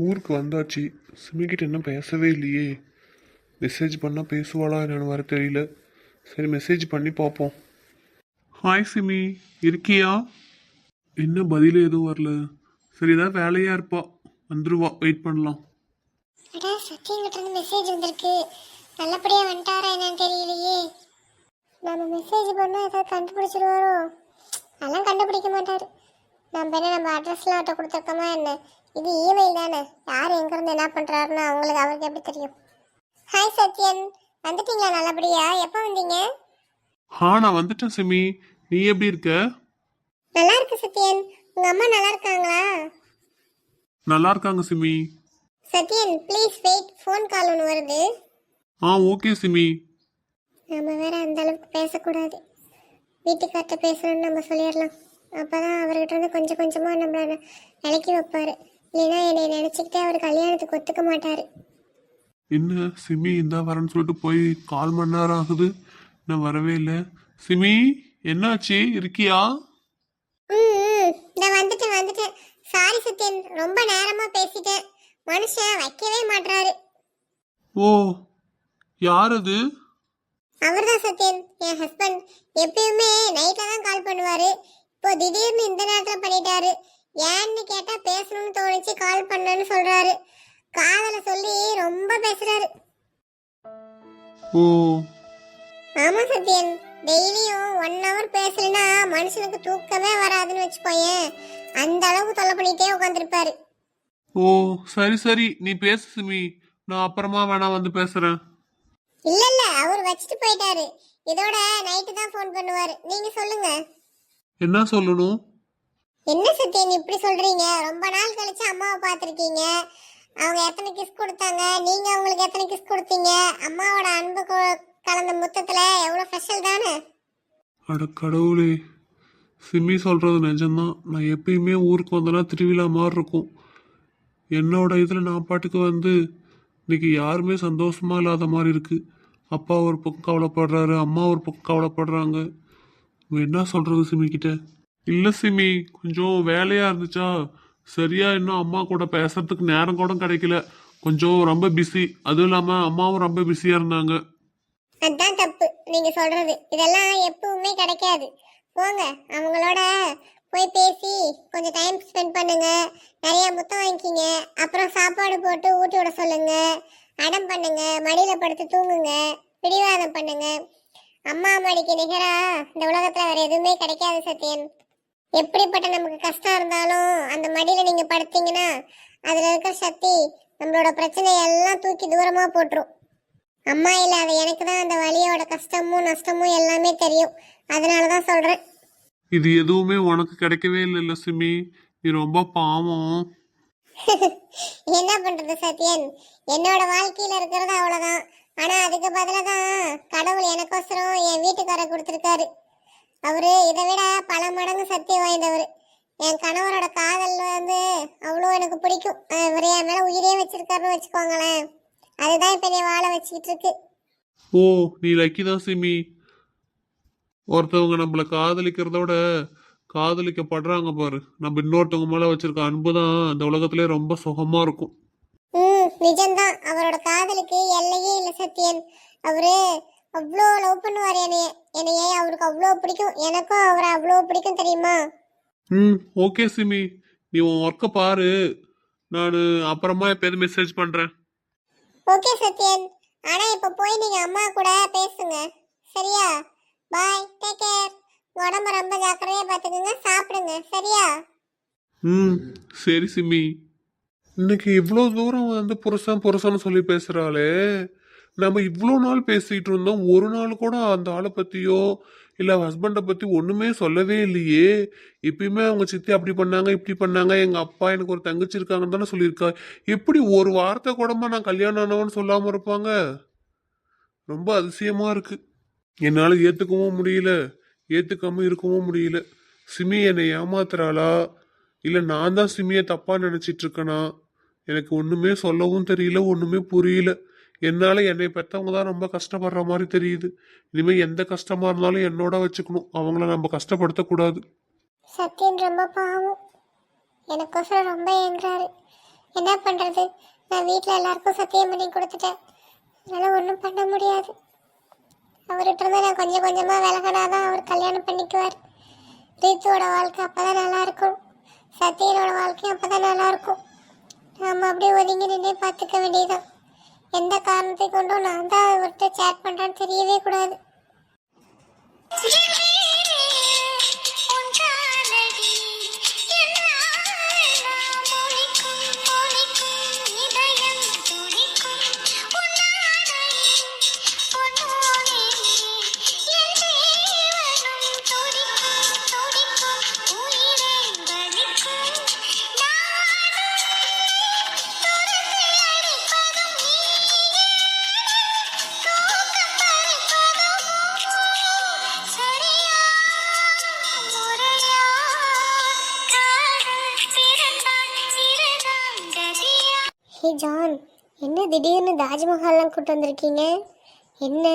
ஊருக்கு வந்தாச்சு. சிமிக்கிட்ட இன்னும் பேசவே இல்லையே. மெசேஜ் பண்ணால் பேசுவாளா என்னன்னு வர தெரியல. சரி மெசேஜ் பண்ணி பார்ப்போம் ஹாய் சிமி. இருக்கியா? என்ன பதில் எதுவும் வரல. சரி ஏதாவது வேலையாக இருப்பா. வந்துருவா. வெயிட் பண்ணலாம். அடா சத்தியங்கிட்ட இருந்து மெசேஜ் வந்திருக்கு. நல்லபடியாக வந்துட்டாரா என்னன்னு தெரியலையே. நம்ம மெசேஜ் பண்ணால் ஏதாவது கண்டுபிடிச்சிருவாரோ. அதெல்லாம் கண்டுபிடிக்க மாட்டார். நம்ம என்ன நம்ம அட்ரஸ்லாம் அவர்கிட்ட கொடுத்துருக்கோமா என்ன? இது இமெயில் தானே. யார் எங்க இருந்து என்ன பண்றாருன்னு அவங்களுக்கு அவருக்கு எப்படி தெரியும்? ஹாய் சத்யன் வந்துட்டீங்களா நல்லபடியா? எப்போ வந்தீங்க? ஆ நான் வந்துட்டேன் சிமி. நீ எப்படி இருக்க? நல்லா இருக்கு சத்யன் உங்க அம்மா நல்லா இருக்காங்களா? நல்லா இருக்காங்க Simi. Sathyan please wait phone call ஒன்று வருது. ஆ ஓகே சிமி. நம்ம வேற அந்த அளவுக்கு பேசக்கூடாது. வீட்டுக்கார்ட்ட பேசணும்னு நம்ம சொல்லிடலாம். அப்பதான் அவர்கிட்ட இருந்து கொஞ்சம் கொஞ்சமா நம்மள விலக்கி வைப்பாரு. இல்லைன்னா என்னை நினைச்சுக்கிட்டே அவர் கல்யாணத்துக்கு ஒத்துக்க மாட்டாரு. என்ன சிமி இந்தா வரேன்னு சொல்லிட்டு போய் கால் மணி நேரம் ஆகுது. நான் வரவே இல்லை. சிமி என்னாச்சு? இருக்கியா? ம் நான் வந்துட்டேன் வந்துட்டேன். சாரி சத்யன். ரொம்ப நேரமா பேசிட்டேன். மனுஷன் வைக்கவே மாட்றாரு. ஓ யார் அது? அவர்தான் சத்யன் என் ஹஸ்பண்ட் எப்பயுமே நைட்ல தான் கால் பண்ணுவாரு. இப்போ திடீர்னு இந்த நேரத்துல பண்ணிட்டாரு. ஏன்னு கேட்டா பேசணும்னு தோணுச்சு கால் பண்ணேன்னு சொல்றாரு. காதல சொல்லி ரொம்ப பேசுறாரு. ஓ. ஆமா சத்யன் டெய்லியும் ஒன் ஹவர் பேசலனா மனுஷனுக்கு தூக்கமே வராதுன்னு வச்சுக்கோயேன். அந்த அளவுக்கு தொல்லை பண்ணிட்டே உட்காந்துருப்பாரு ஓ சரி சரி. நீ பேசு சிமி. நான் அப்புறமா வேணா வந்து பேசுறேன். இல்ல இல்ல. அவர் வச்சுட்டு போயிட்டாரு. இதோட நைட்டு தான் ஃபோன் பண்ணுவாரு. நீங்க சொல்லுங்க. என்ன சொல்லணும்? என்ன சத்யன் இப்படி சொல்றீங்க? ரொம்ப நாள் கழிச்சு அம்மாவை பார்த்துருக்கீங்க. அவங்க எத்தனை கிஸ் கொடுத்தாங்க? நீங்க அவங்களுக்கு எத்தனை கிஸ் கொடுத்தீங்க? அம்மாவோட அன்பு கலந்த முத்தத்துல எவ்வளவு ஸ்பெஷல் தானே? அட கடவுளே. சிம்மி சொல்றது நிஜம்தான். நான் எப்பயுமே ஊருக்கு வந்தேன்னா திருவிழா மாதிரி இருக்கும். என்னோட இதில் நான் பாட்டுக்கு வந்து இன்னைக்கு யாருமே சந்தோஷமா இல்லாத மாதிரி இருக்கு. அப்பா ஒரு பக்கம் கவலைப்படுறாரு அம்மா ஒரு பக்கம் கவலைப்படுறாங்க. என்ன சொல்றது சிமி கிட்ட? இல்லை சிமி கொஞ்சம் வேலையாக இருந்துச்சா? சரியா இன்னும் அம்மா கூட பேசுறதுக்கு நேரம் கூட கிடைக்கல. கொஞ்சம் ரொம்ப பிஸி அதுவும் இல்லாமல் அம்மாவும் ரொம்ப பிஸியாக இருந்தாங்க. அதான் தப்பு. நீங்க சொல்றது. இதெல்லாம் எப்பவுமே கிடைக்காது. போங்க. அவங்களோட போய் பேசி கொஞ்சம் டைம் ஸ்பெண்ட் பண்ணுங்க. நிறைய முத்தம் வாங்கிக்கிங்க. அப்புறம் சாப்பாடு போட்டு ஊட்டி விட சொல்லுங்க. அடம் பண்ணுங்க. மடியில படுத்து தூங்குங்க. பிடிவாதம் பண்ணுங்க. அம்மா அம்மாடிக்கு நிகரா இந்த உலகத்துல வேற எதுவுமே கிடைக்காது சத்யன். எப்படிப்பட்ட நமக்கு கஷ்டம் இருந்தாலும் அந்த மடியில நீங்க படுத்தீங்கன்னா அதுல இருக்கிற சக்தி நம்மளோட பிரச்சனை எல்லாம் தூக்கி தூரமா போட்டுரும். அம்மா இல்லாத எனக்கு தான் அந்த வலியோட கஷ்டமும் நஷ்டமும் எல்லாமே தெரியும். அதனால தான் சொல்கிறேன் இது எதுவுமே உனக்கு கிடைக்கவே இல்லைல்ல சிமி. நீ ரொம்ப பாவம். என்ன பண்ணுறது சத்யன்? என்னோட வாழ்க்கையில் இருக்கிறது அவ்வளோதான் ஆனால் அதுக்கு பதிலாக தான் கடவுள் எனக்கோசரம் என் வீட்டுக்கார கொடுத்துருக்காரு. அவரு இதை விட பல மடங்கு சக்தி வாய்ந்தவர். என் கணவரோட காதல் வந்து அவ்வளோ எனக்கு பிடிக்கும். அவர் என் மேலே உயிரே வச்சிருக்காருன்னு வச்சுக்கோங்களேன். அதுதான் இப்போ என்னை வாழ வச்சுக்கிட்டு இருக்கு ஓ நீ லக்கி தான் சிமி. ஒருத்தவங்க நம்மளை காதலிக்கிறதோட காதலிக்கப்படுறாங்க பாரு. நம்ம இன்னொருத்தவங்க மேலே வச்சிருக்க அன்பு தான் அந்த உலகத்திலே ரொம்ப சுகமாக இருக்கும். ம் நிஜம்தான். அவரோட காதலுக்கு எல்லையே இல்லை சத்யன். அவரு அவ்வளோ லவ் பண்ணுவார் என்னைய என்னைய அவருக்கு அவ்வளோ பிடிக்கும்? எனக்கும் அவரை அவ்வளோ பிடிக்கும் தெரியுமா? ம் ஓகே சிமி. நீ உன் ஒர்க்கை பாரு. நான் அப்புறமா எப்போது மெசேஜ் பண்ணுறேன் ஓகே சத்யன். ஆனா இப்போ போய் நீங்க அம்மா கூட பேசுங்க. சரியா? பாய் டேக் கேர் உடம்ப ரொம்ப ஜாக்கிரதையா பார்த்துக்குங்க சாப்பிடுங்க. சரியா? ம் சரி சிமி. இன்னைக்கு இவ்வளோ தூரம் வந்து புருஷன் புருஷன்னு சொல்லி பேசுகிறாளே நம்ம இவ்வளோ நாள் பேசிகிட்டு இருந்தோம் ஒரு நாள் கூட அந்த ஆளை பற்றியோ இல்லை ஹஸ்பண்டை பற்றி ஒன்றுமே சொல்லவே இல்லையே. எப்பயுமே அவங்க சித்தி அப்படி பண்ணாங்க இப்படி பண்ணாங்க எங்கள் அப்பா எனக்கு ஒரு தங்கச்சி இருக்காங்கன்னு தானே சொல்லியிருக்கா எப்படி ஒரு வார்த்தை கூடமா நான் கல்யாணம் ஆனவன்னு சொல்லாமல் இருப்பாங்க? ரொம்ப அதிசயமாக இருக்குது என்னால் ஏற்றுக்கவும் முடியல ஏற்றுக்காமல் இருக்கவும் முடியல. சிமி என்னை ஏமாத்துறாளா? இல்லை நான் தான் சிமியை தப்பாக நினச்சிட்ருக்கேனா எனக்கு ஒன்றுமே சொல்லவும் தெரியல ஒன்றுமே புரியல. என்னால் என்னை பெற்றவங்க தான் ரொம்ப கஷ்டப்படுற மாதிரி தெரியுது. இனிமேல் எந்த கஷ்டமாக இருந்தாலும் என்னோட வச்சுக்கணும். அவங்கள நம்ம கஷ்டப்படுத்தக்கூடாது. சத்யன் ரொம்ப பாவம். எனக்கோசரம் ரொம்ப ஏங்குறாரு. என்ன பண்ணுறது நான் வீட்டில் எல்லாருக்கும் சத்தியம் பண்ணி கொடுத்துட்டேன். அதனால் ஒன்றும் பண்ண முடியாது. அவர்கிட்ட இருந்து நான் கொஞ்சம் கொஞ்சமாக விலகினாதான் அவர் கல்யாணம் பண்ணிக்குவார். ரீத்துவோட வாழ்க்கை அப்போ தான் நல்லாயிருக்கும் சத்தியனோட வாழ்க்கையும் அப்போ தான் நல்லாயிருக்கும் நாம் அப்படியே ஒதுங்கி நின்று பார்த்துக்க வேண்டியதான் எந்த காரணத்தை கொண்டும் நான் தான் அவர்கிட்ட சேட் பண்றேன்னு தெரியவே கூடாது. தாஜ்மஹால்லாம் கூட்டு வந்திருக்கீங்க? என்ன?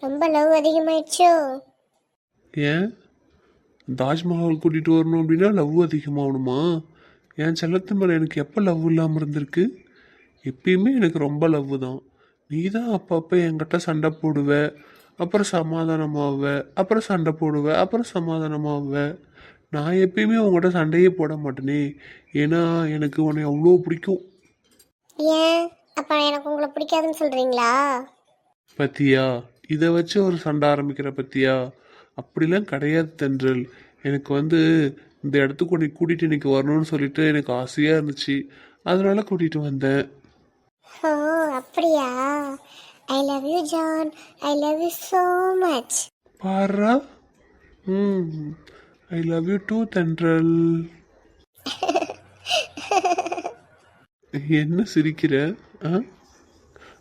ரொம்ப லவ் அதிகமாயிடுச்சோ? ஏன்? தாஜ்மஹால் கூட்டிகிட்டு வரணும் அப்படின்னா லவ் அதிகமாகணுமா? என் செல்லத்து மேலே எனக்கு எப்போ லவ் இல்லாமல் இருந்திருக்கு? எப்பயுமே எனக்கு ரொம்ப லவ் தான். நீ தான் அப்பப்போ என்கிட்ட சண்டை போடுவ. அப்புறம் சமாதானமாவ. அப்புறம் சண்டை போடுவ. அப்புறம் சமாதானமாவ. நான் எப்பயுமே உங்கள்கிட்ட சண்டையே போட மாட்டேனே. ஏன்னா எனக்கு உன்னை அவ்வளோ பிடிக்கும். ஏன்? அப்ப எனக்கு உங்களை பிடிக்காதுன்னு சொல்றீங்களா? பத்தியா? இதை வச்சு ஒரு சண்டை ஆரம்பிக்கிற பத்தியா? அப்படிலாம் கிடையாது தென்றல். எனக்கு வந்து இந்த இடத்துக்கு உன்னை கூட்டிகிட்டு இன்னைக்கு வரணும்னு சொல்லிட்டு எனக்கு ஆசையாக இருந்துச்சு. அதனால கூட்டிகிட்டு வந்தேன். ஓ அப்படியா? I love you John I love you so much பாரா ம். ஐ லவ் யூ டூ தென்றல். என்ன சிரிக்கிற? ஆ?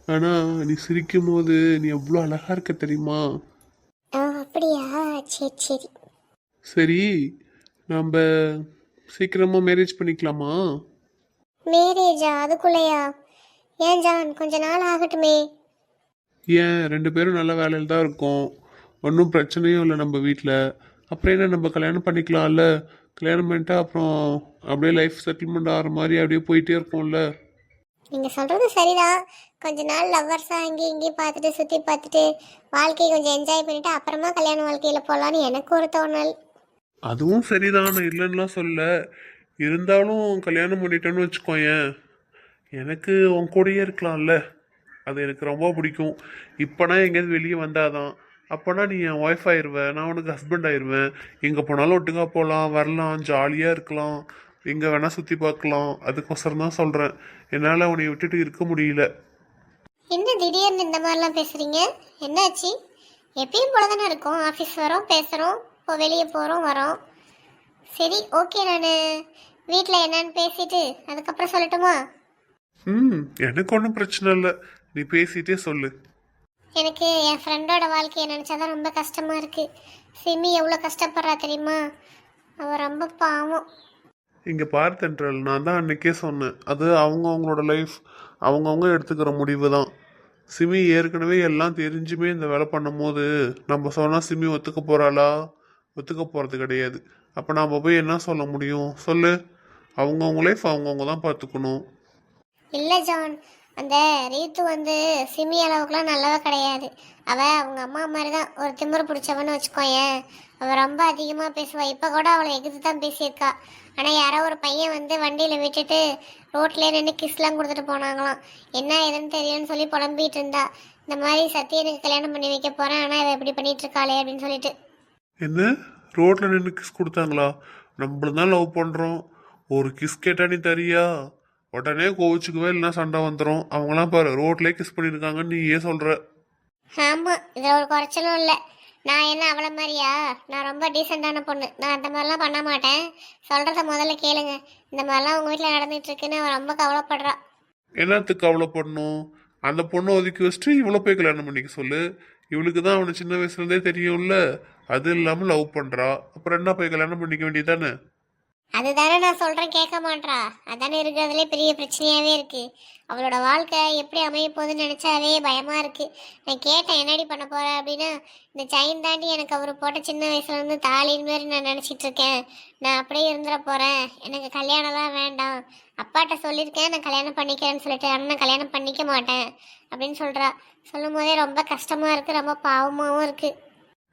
ஆனால் நீ சிரிக்கும் போது நீ எவ்வளோ அழகா இருக்க தெரியுமா? ஓ அப்படியா? சரி சரி. சரி நம்ம சீக்கிரமா மேரேஜ் பண்ணிக்கலாமா? மேரேஜா அதுக்குள்ளயா? ஏன் ஜான் கொஞ்ச நாள் ஆகட்டுமே. ஏன்? ரெண்டு பேரும் நல்ல வேலையில் தான் இருக்கோம். ஒன்றும் பிரச்சனையும் இல்லை நம்ம வீட்டில் அப்புறம் என்ன நம்ம கல்யாணம் பண்ணிக்கலாம்ல? கல்யாணம் பண்ணிட்டா அப்புறம் அப்படியே லைஃப் செட்டில்மெண்ட் ஆகிற மாதிரி அப்படியே போயிட்டே இருக்கோம்ல? நீங்க சொல்றது சரிதான். கொஞ்ச நாள் லவ்வர்ஸா அங்கேயும் இங்கேயும் பார்த்துட்டு சுத்தி பார்த்துட்டு வாழ்க்கையை கொஞ்சம் என்ஜாய் பண்ணிட்டு அப்புறமா கல்யாண வாழ்க்கையில போலான்னு எனக்கு ஒரு தோணல். அதுவும் சரிதான். நான் இல்லைன்னுலாம் சொல்ல இருந்தாலும் கல்யாணம் பண்ணிட்டேன்னு வச்சுக்கோயேன். எனக்கு உன் கூடயே இருக்கலாம்ல. அது எனக்கு ரொம்ப பிடிக்கும். இப்போனா எங்கேயாவது வெளியே வந்தாதான். அப்போனா நீ என் ஒய்ஃப் ஆயிடுவ நான் உனக்கு ஹஸ்பண்ட் ஆயிடுவேன் எங்கே போனாலும் ஒட்டுக்கா போகலாம் வரலாம் ஜாலியாக இருக்கலாம். எங்கே வேணால் சுற்றி பார்க்கலாம். அதுக்கோசரம் தான் சொல்கிறேன் என்னால் உன்னை விட்டுட்டு இருக்க முடியல. என்ன திடீர்னு இந்த மாதிரிலாம் பேசுறீங்க? என்னாச்சு? எப்பயும் போல தானே இருக்கும். ஆஃபீஸ் வரோம் பேசுகிறோம் இப்போ வெளியே போகிறோம் வரோம். சரி ஓகே நான். வீட்டில் என்னன்னு பேசிட்டு அதுக்கப்புறம் சொல்லட்டுமா? ம் எனக்கு ஒன்றும் பிரச்சனை இல்லை. நீ பேசிட்டே சொல்லு. எனக்கு என் ஃப்ரெண்டோட வாழ்க்கையை நினச்சாதான் ரொம்ப கஷ்டமாக இருக்குது சிமி எவ்வளோ கஷ்டப்படுறா தெரியுமா? அவள் ரொம்ப பாவம். இங்கே பார்த்தென்றல் நான் தான் அன்னைக்கே சொன்னேன். அது அவங்க அவங்களோட லைஃப் அவங்கவுங்க எடுத்துக்கிற முடிவு தான் சிமி ஏற்கனவே எல்லாம் தெரிஞ்சுமே இந்த வேலை பண்ணும்போது நம்ம சொன்னால் சிமி ஒத்துக்க போகிறாளா ஒத்துக்க போகிறது கிடையாது. அப்போ நாம் போய் என்ன சொல்ல முடியும்? சொல்லு. அவங்கவுங்க லைஃப் அவங்கவுங்க தான் பார்த்துக்கணும். இல்லை ஜான் அந்த ரீத்து வந்து சிமி அளவுக்குலாம் நல்லவ கிடையாது. அவ அவங்க அம்மா மாதிரி தான் ஒரு திமிரு பிடிச்சவன்னு வச்சுக்கோயேன். அவ ரொம்ப அதிகமாக பேசுவா. இப்போ கூட அவளை எதிர்த்து தான் பேசியிருக்கா. ஆனால் யாரோ ஒரு பையன் வந்து வண்டியில் விட்டுட்டு ரோட்லேயே நின்று கிஸ்லாம் கொடுத்துட்டு போனாங்களாம். என்ன ஏதுன்னு தெரியும்னு சொல்லி புலம்பிட்டு இருந்தா. இந்த மாதிரி சத்தியனுக்கு கல்யாணம் பண்ணி வைக்க போகிறேன் ஆனால் இவள் இப்படி பண்ணிட்டு இருக்காளே அப்படின்னு சொல்லிட்டு. என்ன? ரோட்டில் நின்று கிஸ் கொடுத்தாங்களா? நம்மளும் தான் லவ் பண்ணுறோம் ஒரு கிஸ் கேட்டா நீ தரியா? உடனே கோவிச்சுக்குவே இல்லைன்னா சண்டை வந்துடும் அவங்களாம் பாரு ரோட்லேயே கிஸ் பண்ணியிருக்காங்கன்னு நீ ஏன் சொல்கிற ஆமாம் இதில் ஒரு குறைச்சலும் இல்லை. நான் என்ன அவளை மாதிரியா? நான் ரொம்ப டீசெண்டான பொண்ணு. நான் அந்த மாதிரிலாம் பண்ண மாட்டேன். சொல்கிறத முதல்ல கேளுங்க. இந்த மாதிரிலாம் உங்கள் வீட்டில் நடந்துட்டு இருக்குன்னு அவள் ரொம்ப கவலைப்படுறா. என்னத்துக்கு கவலைப்படணும்? அந்த பொண்ணை ஒதுக்கி வச்சுட்டு இவ்வளோ போய் கல்யாணம் பண்ணிக்க சொல்லு. இவளுக்கு தான் அவனை சின்ன வயசுலேருந்தே தெரியும்ல. அது இல்லாமல் லவ் பண்ணுறா அப்புறம் என்ன போய் கல்யாணம் பண்ணிக்க வேண்டியதானே அதுதானே நான் சொல்கிறேன் கேட்க மாட்றா. அதானே இருக்கிறதுலே பெரிய பிரச்சனையாகவே இருக்குது அவளோட வாழ்க்கை எப்படி அமைய போகுதுன்னு பயமாக இருக்குது நான் கேட்டேன் என்னடி பண்ண போகிறேன் அப்படின்னா இந்த செயின் தாண்டி எனக்கு அவர் போட்ட சின்ன வயசுலேருந்து தாலின் மாதிரி நான் நினச்சிட்டு இருக்கேன். நான் அப்படியே இருந்துட போகிறேன் எனக்கு கல்யாணம்லாம் வேண்டாம். அப்பாட்ட சொல்லியிருக்கேன் நான் கல்யாணம் பண்ணிக்கிறேன்னு சொல்லிட்டு ஆனால் நான் கல்யாணம் பண்ணிக்க மாட்டேன். அப்படின்னு சொல்கிறா சொல்லும் போதே ரொம்ப கஷ்டமாக இருக்குது ரொம்ப பாவமாகவும் இருக்குது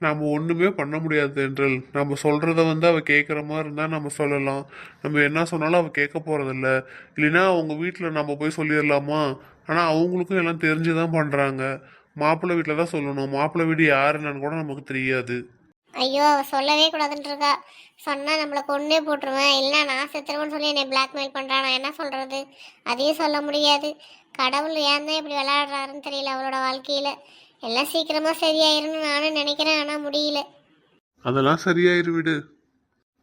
நாம் ஒன்றுமே பண்ண முடியாது என்றல் நம்ம சொல்கிறத வந்து அவள் கேட்குற மாதிரி இருந்தால் நம்ம சொல்லலாம். நம்ம என்ன சொன்னாலும் அவள் கேட்க போகிறதில்ல இல்லைன்னா அவங்க வீட்டில் நம்ம போய் சொல்லிடலாமா? ஆனால் அவங்களுக்கும் எல்லாம் தெரிஞ்சு தான் பண்ணுறாங்க மாப்பிள்ளை வீட்டில் தான் சொல்லணும். மாப்பிள்ளை வீடு யாருன்னு கூட நமக்கு தெரியாது. ஐயோ அவள் சொல்லவே கூடாதுன்னு இருக்கா. சொன்னால் நம்மளை கொண்டே போட்டுருவேன். இல்லை நான் செத்துருவேன்னு சொல்லி என்னை பிளாக்மெயில் பண்ணுறான் நான் என்ன சொல்கிறது அதையும் சொல்ல முடியாது. கடவுள் ஏன் தான் இப்படி விளையாடுறாருன்னு தெரியல அவளோட வாழ்க்கையில். எல்லாம் சீக்கிரமா சரியாயிரும்னு நானும் நினைக்கிறேன் ஆனா முடியல. அதெல்லாம் சரியாயிரு விடு.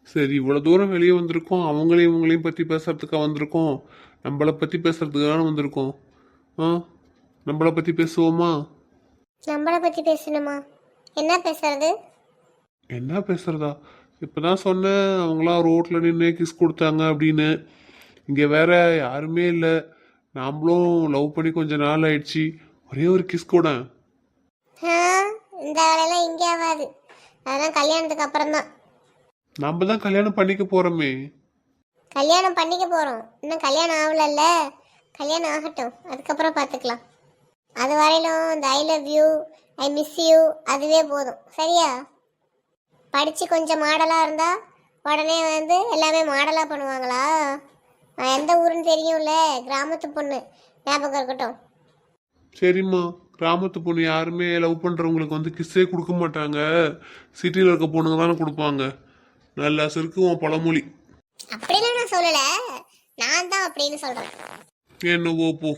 சரி இவ்வளோ தூரம் வெளியே வந்திருக்கோம். அவங்களையும் இவங்களையும் பற்றி பேசுறதுக்காக வந்திருக்கோம். நம்மளை பற்றி பேசுறதுக்காக வந்திருக்கோம். ஆ? நம்மளை பற்றி பேசுவோமா? நம்மளை பத்தி பேசணுமா? என்ன பேசுறது? என்ன பேசுறதா? இப்பதான் சொன்னேன் அவங்களாம் ரோட்ல நின்று கிஸ் கொடுத்தாங்க அப்படின்னு. இங்க வேற யாருமே இல்லை. நாமளும் லவ் பண்ணி கொஞ்ச நாள் ஆயிடுச்சு. ஒரே ஒரு கிஸ் கூட. இந்த வேலையெல்லாம் இங்கே ஆகாது. அதெல்லாம் கல்யாணத்துக்கு அப்புறம் தான் நம்ம தான் கல்யாணம் பண்ணிக்க போறோமே. கல்யாணம் பண்ணிக்க போறோம். இன்னும் கல்யாணம் ஆகலல்ல. கல்யாணம் ஆகட்டும். அதுக்கப்புறம் பார்த்துக்கலாம். அது வரையிலும் இந்த I love you I miss you அதுவே போதும். சரியா? படித்து கொஞ்சம் மாடலாக இருந்தால் உடனே வந்து எல்லாமே மாடலாக பண்ணுவாங்களா? நான் எந்த ஊருன்னு தெரியும்ல? கிராமத்து பொண்ணு. ஞாபகம் இருக்கட்டும். சரிம்மா. கிராமத்து பொண்ணு யாருமே லவ் பண்றவங்களுக்கு வந்து கிஸ்ஸே கொடுக்க மாட்டாங்க. சிட்டியில் இருக்க பொண்ணுங்க தானே கொடுப்பாங்க. நல்லா சிறுக்குவோம் பழமொழி. அப்படிலாம் நான் சொல்லலை. நான் தான் அப்படின்னு சொல்கிறேன் என்னவோ போ.